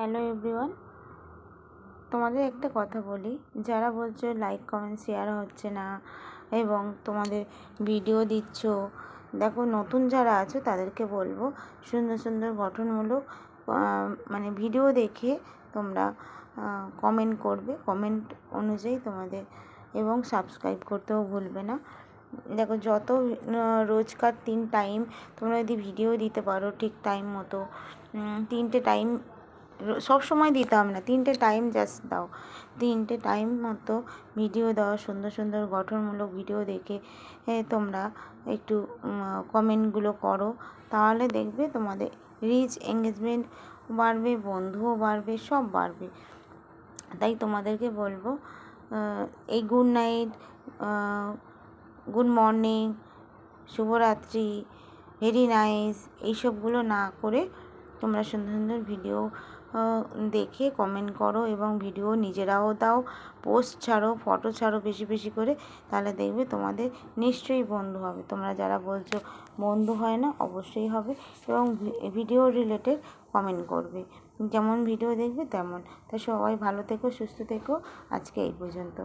Hello everyone তোমাদের একটা কথা বলি। যারা বলছো লাইক কমেন্ট শেয়ার হচ্ছে না এবং তোমাদের ভিডিও দিচ্ছ, দেখো নতুন যারা আছো তাদেরকে বলব সুন্দর সুন্দর গঠনমূলক মানে ভিডিও দেখে তোমরা কমেন্ট করবে। কমেন্ট অনুযায়ী তোমাদের এবং সাবস্ক্রাইব করতেও ভুলবে না। দেখো যত রোজকার তিন টাইম তোমরা যদি ভিডিও দিতে পারো ঠিক টাইম মতো তিনটে টাইম সব সময় দিতে হবে না। তিনটে টাইম জাস্ট দাও। তিনটে টাইম মতো ভিডিও দাও, সুন্দর সুন্দর গঠনমূলক ভিডিও দেখে তোমরা একটু কমেন্টগুলো করো। তাহলে দেখবে তোমাদের রিচ এঙ্গেজমেন্ট বাড়বে, বন্ধুও বাড়বে, সব বাড়বে। তাই তোমাদেরকে বলব এই গুড নাইট গুড মর্নিং শুভরাত্রি ভেরি নাইস এইসবগুলো না করে তোমরা সুন্দর সুন্দর ভিডিও দেখে কমেন্ট করো এবং ভিডিও নিজেরাও দাও পোস্ট ছাড়ো ফটো ছাড়ো বেশি বেশি করে, তাহলে দেখবে তোমাদের নিশ্চয়ই বন্ধু হবে। তোমরা যারা বলছো বন্ধু হয় না, অবশ্যই হবে এবং ভিডিও রিলেটেড কমেন্ট করবে। যেমন ভিডিও দেখবে তেমন। তা সবাই ভালো থেকো, সুস্থ থেকো। আজকে এই পর্যন্ত।